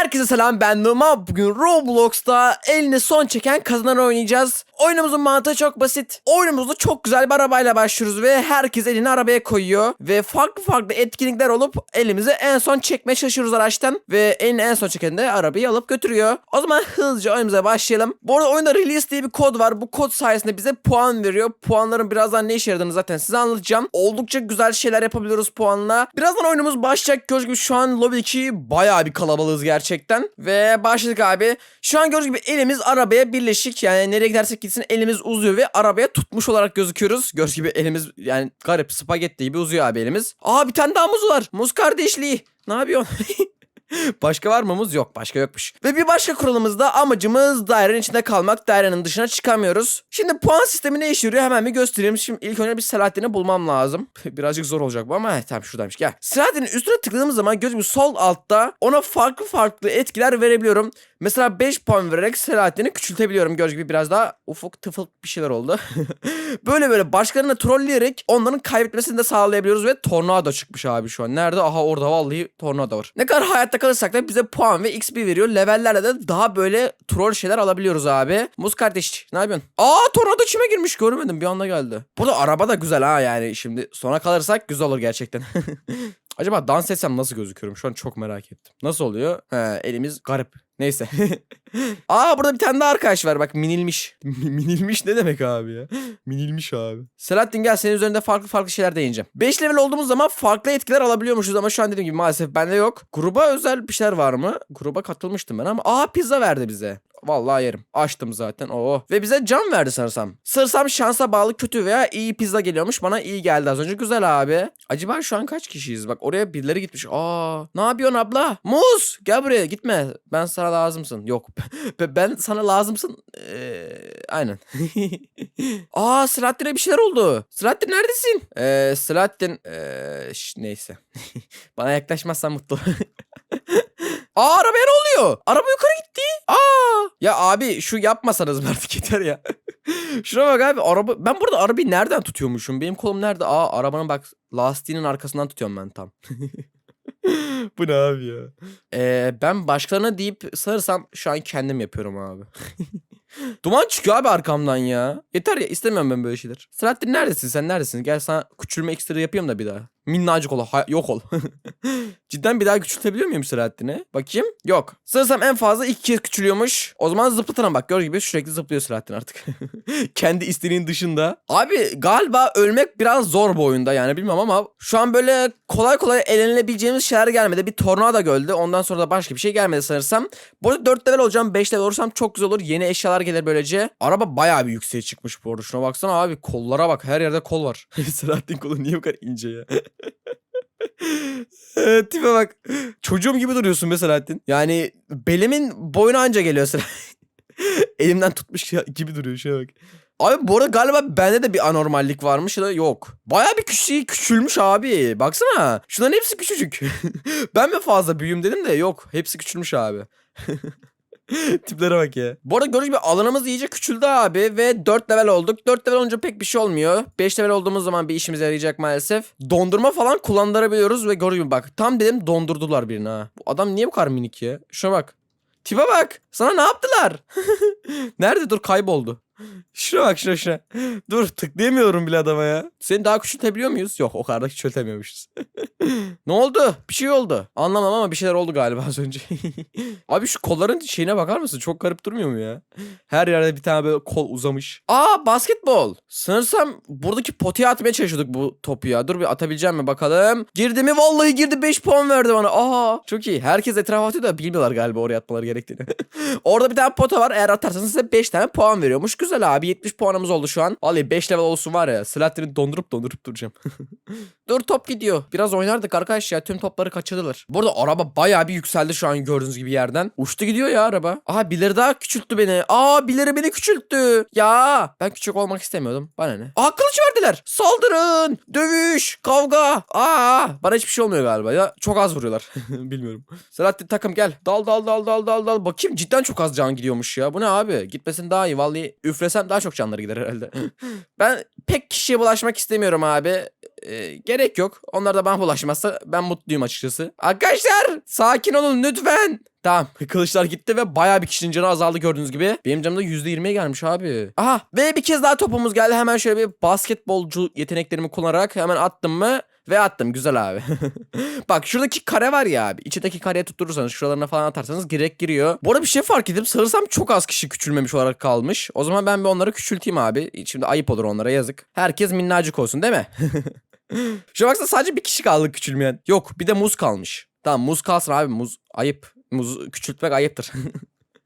Herkese selam ben Numa. Bugün Roblox'ta eline son çeken kazanan oynayacağız. Oyunumuzun mantığı çok basit. Oyunumuzda çok güzel bir arabayla başlıyoruz ve herkes elini arabaya koyuyor. Ve farklı farklı etkinlikler olup elimize en son çekmeye çalışıyoruz araçtan. Ve elini en son çeken de arabayı alıp götürüyor. O zaman hızlıca oyunumuza başlayalım. Bu arada oyunda release diye bir kod var. Bu kod sayesinde bize puan veriyor. Puanların birazdan ne işe yaradığını zaten size anlatacağım. Oldukça güzel şeyler yapabiliyoruz puanla. Birazdan oyunumuz başlayacak. Gördüğünüz gibi şu an lobby 2 bayağı bir kalabalığız gerçekten. Ve başladık abi. Şu an gördüğünüz gibi elimiz arabaya birleşik. Yani nereye gidersek gitsin elimiz uzuyor ve arabaya tutmuş olarak gözüküyoruz. Gördüğünüz gibi elimiz yani garip spagetti gibi uzuyor abi elimiz. Aa bir tane daha muz var. Muz kardeşliği. Ne yapıyorsun? Başka var mı muz? Yok başka yokmuş. Ve bir başka kuralımızda amacımız dairenin içinde kalmak. Dairenin dışına çıkamıyoruz. Şimdi puan sistemi ne işe yarıyor hemen bir göstereyim. Şimdi ilk önce bir Selahattin'i bulmam lazım. Birazcık zor olacak bu ama heh, tamam şuradaymış gel. Selahattin'in üstüne tıkladığımız zaman gözümü sol altta ona farklı farklı etkiler verebiliyorum. Mesela 5 puan vererek Selahattin'i küçültebiliyorum. Gördüğünüz gibi biraz daha ufuk tıfık bir şeyler oldu. böyle böyle başkalarını trolleyerek onların kaybetmesini de sağlayabiliyoruz ve tornado çıkmış abi şu an. Nerede? Aha orada vallahi tornado var. Ne kadar hayatta kalırsak da bize puan ve XP veriyor. Levellerle de daha böyle troll şeyler alabiliyoruz abi. Muz kardeş ne yapıyorsun? Aa tornado içime girmiş görmedim bir anda geldi. Burada araba da güzel ha yani şimdi sona kalırsak güzel olur gerçekten. Acaba dans etsem nasıl gözüküyorum? Şu an çok merak ettim. Nasıl oluyor? He, elimiz garip. Neyse. Aa burada bir tane daha arkadaş var bak minilmiş. minilmiş ne demek abi ya? minilmiş abi. Selahattin gel senin üzerinde farklı farklı şeyler deneyeceğim. 5 level olduğumuz zaman farklı etkiler alabiliyormuşuz ama şu an dediğim gibi maalesef bende yok. Gruba özel bir şeyler var mı? Gruba katılmıştım ben ama aa pizza verdi bize. Vallahi yerim. Açtım zaten. Oo. Ve bize cam verdi sanırsam. Sanırsam şansa bağlı kötü veya iyi pizza geliyormuş. Bana iyi geldi az önce. Güzel abi. Acaba şu an kaç kişiyiz? Bak oraya birileri gitmiş. Aa, ne yapıyorsun abla? Muz, gel buraya. Gitme. Ben sana lazımsın. Yok. Ben sana lazımsın. Ee, aynen. Aa, Selahattin'e bir şeyler oldu. Selahattin neredesin? Ee, Selahattin ee, şş, neyse. Bana yaklaşmazsan mutlu. Aa arabaya ne oluyor? Araba yukarı gitti. Aa. Ya abi şu yapmasanız artık yeter ya. Şuna bak abi araba ben burada arabayı nereden tutuyormuşum? Benim kolum nerede? Aa arabanın bak lastiğinin arkasından tutuyorum ben tam. Bu ne abi ya? Ee, ben başkalarına deyip sanırsam şu an kendim yapıyorum abi. Duman çıkıyor abi arkamdan ya. Yeter ya istemiyorum ben böyle şeyler. Selahattin neredesin sen neredesin? Gel sana küçülme ekstra yapayım da bir daha. Minnacık ol ha- yok ol. Cidden bir daha küçültebiliyor muyum Selahattin'i? Bakayım. Yok. Sanırsam en fazla iki kez küçülüyormuş. O zaman zıplatana bak. Gör gibi sürekli zıplıyor Selahattin artık. Kendi isteğinin dışında. Abi galiba ölmek biraz zor bu oyunda yani bilmem ama şu an böyle kolay kolay elenilebileceğimiz şeyler gelmedi. Bir tornado gördü. Ondan sonra da başka bir şey gelmedi sanırsam. Bu arada 4 level olacağım. 5 level olursam çok güzel olur. Yeni eşyalar gelir böylece. Araba bayağı bir yükseğe çıkmış bu arada. Şuna baksana abi. Kollara bak. Her yerde kol var. Selahattin kolu niye bu kadar ince ya? Ee, Tipe bak. Çocuğum gibi duruyorsun be Selahattin. Yani belimin boyuna anca geliyor sıra. Elimden tutmuş gibi duruyor şuna bak. Abi bu arada galiba bende de bir anormallik varmış ya da yok. Baya bir küçük küçülmüş abi. Baksana. Şunların hepsi küçücük. ben mi fazla büyüğüm dedim de yok. Hepsi küçülmüş abi. Tiplere bak ya. Bu arada gördüğünüz gibi alanımız iyice küçüldü abi ve 4 level olduk. 4 level olunca pek bir şey olmuyor. 5 level olduğumuz zaman bir işimize yarayacak maalesef. Dondurma falan kullandırabiliyoruz ve gördüğünüz bak tam dedim dondurdular birini ha. Bu adam niye bu kadar minik ya? Şuna bak. Tipe bak. Sana ne yaptılar? Nerede dur kayboldu. Şuna bak şuna şuna. Dur tıklayamıyorum bile adama ya. Seni daha küçültebiliyor muyuz? Yok o kadar da küçültemiyormuşuz. ne oldu? Bir şey oldu. Anlamam ama bir şeyler oldu galiba az önce. Abi şu kolların şeyine bakar mısın? Çok garip durmuyor mu ya? Her yerde bir tane böyle kol uzamış. Aa basketbol. Sanırsam buradaki potaya atmaya çalışıyorduk bu topu ya. Dur bir atabileceğim mi bakalım. Girdi mi? Vallahi girdi 5 puan verdi bana. Aha çok iyi. Herkes etrafa atıyor da bilmiyorlar galiba oraya atmaları gerektiğini. Orada bir tane pota var. Eğer atarsanız size 5 tane puan veriyormuş. Güzel abi. 70 puanımız oldu şu an. Vallahi 5 level olsun var ya. Selahattin'i dondurup dondurup duracağım. Dur top gidiyor. Biraz oynardık arkadaş ya. Tüm topları kaçırdılar. Bu arada araba bayağı bir yükseldi şu an gördüğünüz gibi yerden. Uçtu gidiyor ya araba. Aha birileri daha küçülttü beni. Aa birileri beni küçülttü. Ya ben küçük olmak istemiyordum. Bana ne? Aa kılıç verdiler. Saldırın. Dövüş. Kavga. Aa bana hiçbir şey olmuyor galiba ya. Çok az vuruyorlar. Bilmiyorum. Selahattin takım gel. Dal dal dal dal dal dal. Bakayım cidden çok az can gidiyormuş ya. Bu ne abi? Gitmesin daha iyi. Vallahi üflesem daha çok canları gider herhalde. ben pek kişiye bulaşmak istemiyorum abi. e, gerek yok. Onlar da bana bulaşmazsa ben mutluyum açıkçası. Arkadaşlar sakin olun lütfen. Tamam kılıçlar gitti ve bayağı bir kişinin canı azaldı gördüğünüz gibi. Benim canım da %20'ye gelmiş abi. Aha ve bir kez daha topumuz geldi. Hemen şöyle bir basketbolcu yeteneklerimi kullanarak hemen attım mı? Ve attım güzel abi. Bak şuradaki kare var ya abi. İçindeki kareye tutturursanız şuralarına falan atarsanız direkt giriyor. Bu arada bir şey fark edip sanırsam çok az kişi küçülmemiş olarak kalmış. O zaman ben bir onları küçülteyim abi. Şimdi ayıp olur onlara yazık. Herkes minnacık olsun değil mi? Şu baksana sadece bir kişi kaldı küçülmeyen. Yok bir de muz kalmış. Tamam muz kalsın abi muz ayıp. Muz küçültmek ayıptır.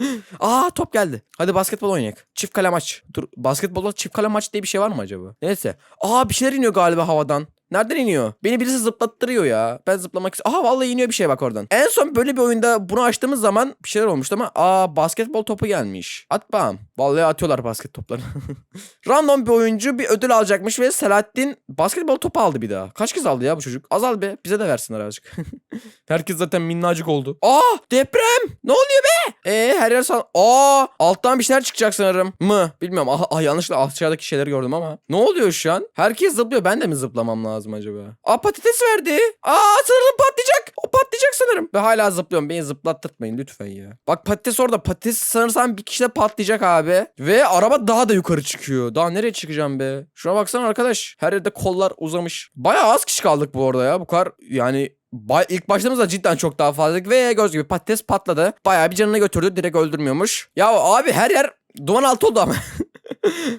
Aa top geldi. Hadi basketbol oynayak. Çift kale maç. Dur basketbolda çift kale maç diye bir şey var mı acaba? Neyse. Aa bir şeyler iniyor galiba havadan. Nereden iniyor? Beni birisi zıplattırıyor ya. Ben zıplamak istiyorum. Aha vallahi iniyor bir şey bak oradan. En son böyle bir oyunda bunu açtığımız zaman bir şeyler olmuştu ama aa basketbol topu gelmiş. At bakalım. Vallahi atıyorlar basket topları. Random bir oyuncu bir ödül alacakmış ve Selahattin basketbol topu aldı bir daha. Kaç kez aldı ya bu çocuk? Azal be. Bize de versinler azıcık. Herkes zaten minnacık oldu. Aa deprem. Ne oluyor be? Ee her yer san... Aa alttan bir şeyler çıkacak sanırım. Mı? Bilmiyorum. Aha, ah, yanlışlıkla aşağıdaki şeyleri gördüm ama. Ne oluyor şu an? Herkes zıplıyor. Ben de mi zıplamam lazım acaba? Aa patates verdi. Aa sanırım patlayacak. O patlayacak sanırım. Ve hala zıplıyorum. Beni zıplattırtmayın lütfen ya. Bak patates orada. Patates sanırsam bir kişide patlayacak abi. Ve araba daha da yukarı çıkıyor. Daha nereye çıkacağım be? Şuna baksana arkadaş. Her yerde kollar uzamış. Bayağı az kişi kaldık bu arada ya. Bu kadar yani Bay, ilk başladığımızda cidden çok daha fazlaydık ve göz gibi patates patladı. Bayağı bir canını götürdü direkt öldürmüyormuş. Ya abi her yer duman altı oldu ama.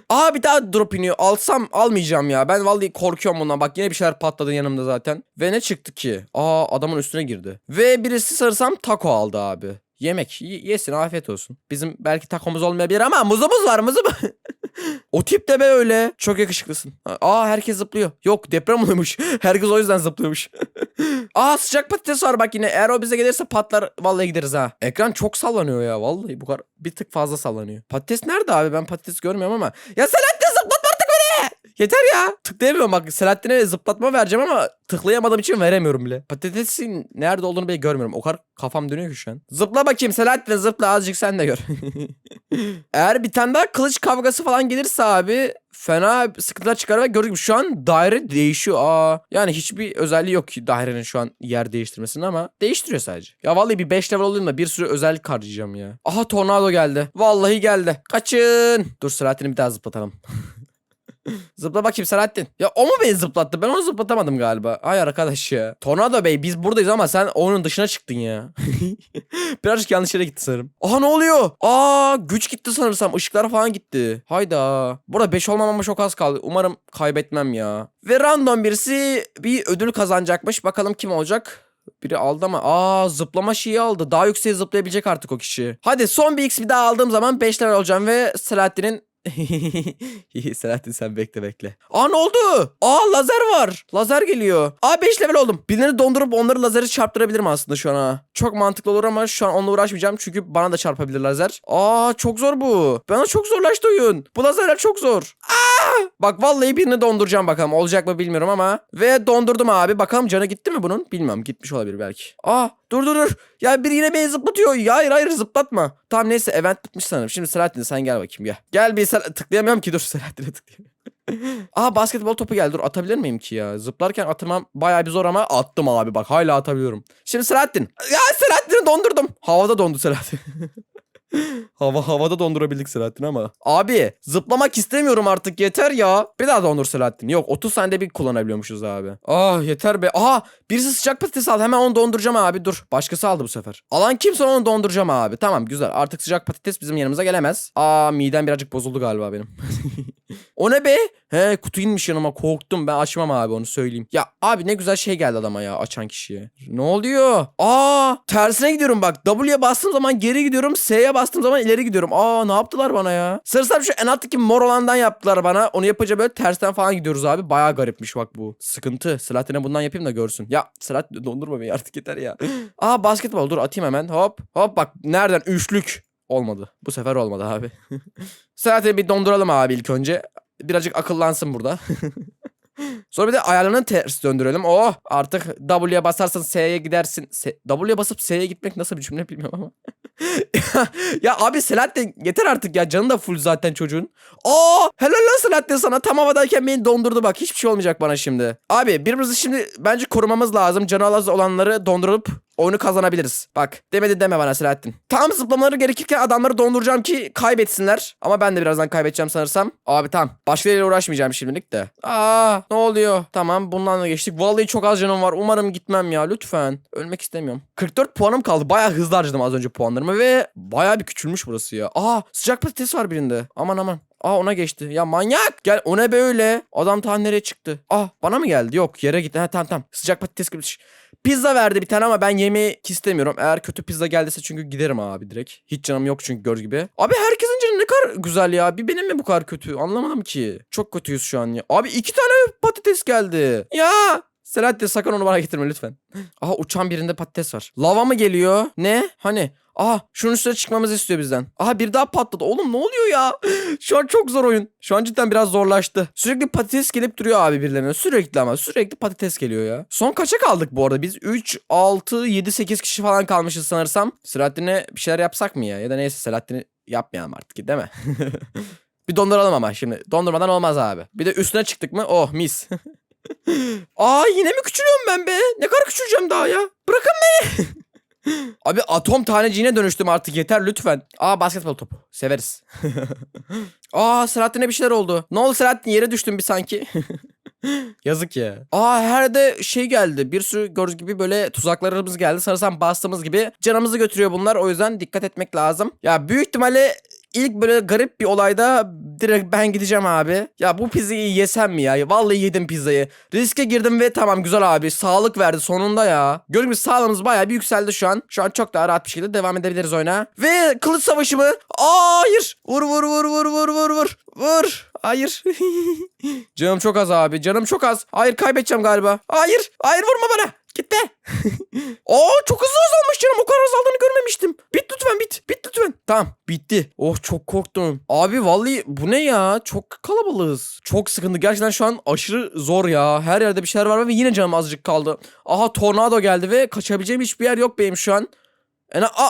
Aa bir daha drop iniyor. Alsam almayacağım ya. Ben vallahi korkuyorum bundan. Bak yine bir şeyler patladı yanımda zaten. Ve ne çıktı ki? Aa adamın üstüne girdi. Ve birisi sanırsam taco aldı abi. Yemek y- yesin afiyet olsun. Bizim belki takomuz olmayabilir ama muzumuz var muzum. o tip de be öyle. Çok yakışıklısın. Aa herkes zıplıyor. Yok deprem oluyormuş. Herkes o yüzden zıplıyormuş. Aa sıcak patates var bak yine. Eğer o bize gelirse patlar. Vallahi gideriz ha. Ekran çok sallanıyor ya. Vallahi bu kadar bir tık fazla sallanıyor. Patates nerede abi? Ben patates görmüyorum ama. Ya zıplatma artık beni. Yeter ya. Tıklayamıyorum bak. Selahattin'e zıplatma vereceğim ama tıklayamadığım için veremiyorum bile. Patatesin nerede olduğunu bile görmüyorum. O kadar kafam dönüyor ki şu an. Zıpla bakayım Selahattin zıpla azıcık sen de gör. Eğer bir tane daha kılıç kavgası falan gelirse abi fena sıkıntılar çıkar ve gibi şu an daire değişiyor. Aa, yani hiçbir özelliği yok ki dairenin şu an yer değiştirmesinin ama değiştiriyor sadece. Ya vallahi bir 5 level olayım da bir sürü özellik harcayacağım ya. Aha tornado geldi. Vallahi geldi. Kaçın. Dur Selahattin'i bir daha zıplatalım. Zıpla bakayım Selahattin. Ya o mu beni zıplattı? Ben onu zıplatamadım galiba. Ay arkadaş ya. Tornado Bey biz buradayız ama sen onun dışına çıktın ya. Birazcık yanlış yere gitti sanırım. Aha ne oluyor? Aa güç gitti sanırsam. Işıklar falan gitti. Hayda. Burada 5 olmamama çok az kaldı. Umarım kaybetmem ya. Ve random birisi bir ödül kazanacakmış. Bakalım kim olacak? Biri aldı ama aa zıplama şeyi aldı. Daha yükseğe zıplayabilecek artık o kişi. Hadi son bir x bir daha aldığım zaman 5 level olacağım ve Selahattin'in Selahattin sen bekle bekle. Aa ne oldu? Aa lazer var. Lazer geliyor. Aa 5 level oldum. Birileri dondurup onları lazeri çarptırabilirim aslında şu an. Çok mantıklı olur ama şu an onunla uğraşmayacağım çünkü bana da çarpabilir lazer. Aa çok zor bu. Bana çok zorlaştı oyun. Bu lazerler çok zor. Aa! Bak vallahi birini donduracağım bakalım. Olacak mı bilmiyorum ama. Ve dondurdum abi. Bakalım canı gitti mi bunun? Bilmem. Gitmiş olabilir belki. Aa dur dur dur. Ya biri yine beni zıplatıyor. Hayır hayır zıplatma. Tamam neyse event bitmiş sanırım. Şimdi Selahattin sen gel bakayım gel. Gel bir Sel- tıklayamıyorum ki dur Selahattin'e tıklayamıyorum. Aa basketbol topu geldi. Dur atabilir miyim ki ya? Zıplarken atmam bayağı bir zor ama attım abi bak hala atabiliyorum. Şimdi Selahattin. Ya Selahattin'i dondurdum. Havada dondu Selahattin. Hava havada dondurabildik Selahattin ama. Abi zıplamak istemiyorum artık yeter ya. Bir daha dondur Selahattin. Yok 30 saniyede bir kullanabiliyormuşuz abi. Ah yeter be. Aha birisi sıcak patates aldı. Hemen onu donduracağım abi dur. Başkası aldı bu sefer. Alan kimse onu donduracağım abi. Tamam güzel. Artık sıcak patates bizim yanımıza gelemez. Aa midem birazcık bozuldu galiba benim. o ne be? He kutu inmiş yanıma korktum. Ben açmam abi onu söyleyeyim. Ya abi ne güzel şey geldi adama ya açan kişiye. Ne oluyor? Aa tersine gidiyorum bak. W'ye bastığım zaman geri gidiyorum. S'ye bastığım zaman ileri gidiyorum. Aa ne yaptılar bana ya? Sanırsam şu en alttaki mor olandan yaptılar bana. Onu yapınca böyle tersten falan gidiyoruz abi. Baya garipmiş bak bu. Sıkıntı. Selahattin'e bundan yapayım da görsün. Ya Selahattin dondurma beni artık yeter ya. Aa basketbol dur atayım hemen. Hop hop bak nereden üçlük. Olmadı. Bu sefer olmadı abi. Selahattin'i bir donduralım abi ilk önce. Birazcık akıllansın burada. Sonra bir de ayarlarını ters döndürelim. Oh artık W'ye basarsan S'ye gidersin. S- W'ye basıp S'ye gitmek nasıl bir cümle bilmiyorum ama. ya abi Selahattin yeter artık ya canı da full zaten çocuğun. Aa helal lan Selahattin sana tam havadayken beni dondurdu bak hiçbir şey olmayacak bana şimdi. Abi birbirimizi şimdi bence korumamız lazım. Canı az olanları dondurup oyunu kazanabiliriz. Bak demedi deme bana Selahattin. Tam zıplamaları gerekirken adamları donduracağım ki kaybetsinler. Ama ben de birazdan kaybedeceğim sanırsam. Abi tamam. Başka yere uğraşmayacağım şimdilik de. Aa ne oluyor? Tamam bundan da geçtik. Vallahi çok az canım var. Umarım gitmem ya lütfen. Ölmek istemiyorum. 44 puanım kaldı. Bayağı hızlı harcadım az önce puanlarımı ve bayağı bir küçülmüş burası ya. Aa sıcak patates var birinde. Aman aman. Aa ona geçti. Ya manyak. Gel o ne böyle? Adam ta nereye çıktı? Ah bana mı geldi? Yok yere gitti. Ha tamam tamam. Sıcak patates gibi. Pizza verdi bir tane ama ben yemeği istemiyorum. Eğer kötü pizza geldiyse çünkü giderim abi direkt. Hiç canım yok çünkü göz gibi. Abi herkesin canı ne kadar güzel ya. Bir benim mi bu kadar kötü? Anlamadım ki. Çok kötüyüz şu an ya. Abi iki tane patates geldi. Ya. Selahattin sakın onu bana getirme lütfen. Aha uçan birinde patates var. Lava mı geliyor? Ne? Hani? Aha şunun üstüne çıkmamızı istiyor bizden. Aha bir daha patladı. Oğlum ne oluyor ya? Şu an çok zor oyun. Şu an cidden biraz zorlaştı. Sürekli patates gelip duruyor abi birilerine. Sürekli ama sürekli patates geliyor ya. Son kaça kaldık bu arada? Biz 3, 6, 7, 8 kişi falan kalmışız sanırsam. Selahattin'e bir şeyler yapsak mı ya? Ya da neyse Selahattin'i yapmayalım artık değil mi? bir donduralım ama şimdi. Dondurmadan olmaz abi. Bir de üstüne çıktık mı? Oh mis. Aa yine mi küçülüyorum ben be? Ne kadar küçüleceğim daha ya? Bırakın beni. Abi atom taneciğine dönüştüm artık yeter lütfen. Aa basketbol topu. Severiz. Aa Selahattin'e bir şeyler oldu. Ne oldu Selahattin yere düştün bir sanki. Yazık ya. Aa her yerde şey geldi. Bir sürü gördüğünüz gibi böyle tuzaklarımız geldi. Sanırsam bastığımız gibi canımızı götürüyor bunlar. O yüzden dikkat etmek lazım. Ya büyük ihtimalle ilk böyle garip bir olayda direkt ben gideceğim abi. Ya bu pizzayı yesem mi ya? Vallahi yedim pizzayı. Riske girdim ve tamam güzel abi. Sağlık verdi sonunda ya. Gördüğünüz gibi sağlığımız bayağı bir yükseldi şu an. Şu an çok daha rahat bir şekilde devam edebiliriz oyuna. Ve kılıç savaşı mı? Aa, hayır. Vur vur vur vur vur vur vur. Vur. Hayır. canım çok az abi. Canım çok az. Hayır kaybedeceğim galiba. Hayır. Hayır vurma bana. Gitti. Oo çok hızlı azalmış canım. O kadar azaldığını görmemiştim. Bit lütfen bit. Bit lütfen. Tamam bitti. Oh çok korktum. Abi vallahi bu ne ya? Çok kalabalığız. Çok sıkıntı. Gerçekten şu an aşırı zor ya. Her yerde bir şeyler var ve yine canım azıcık kaldı. Aha tornado geldi ve kaçabileceğim hiçbir yer yok benim şu an. Ena a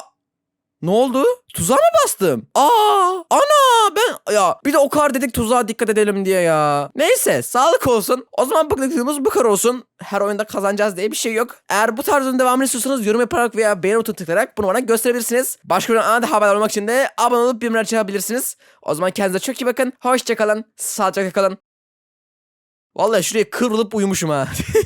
ne oldu? Tuzağa mı bastım? Aa! Ya bir de o kadar dedik tuzağa dikkat edelim diye ya. Neyse sağlık olsun. O zaman bıklıklığımız bu kadar olsun. Her oyunda kazanacağız diye bir şey yok. Eğer bu tarzın devamını istiyorsanız yorum yaparak veya beğeni butonuna tıklayarak bunu bana gösterebilirsiniz. Başka bir anında haber olmak için de abone olup bildirimleri açabilirsiniz. O zaman kendinize çok iyi bakın. Hoşçakalın. Sağlıcakla kalın. Vallahi şuraya kıvrılıp uyumuşum ha.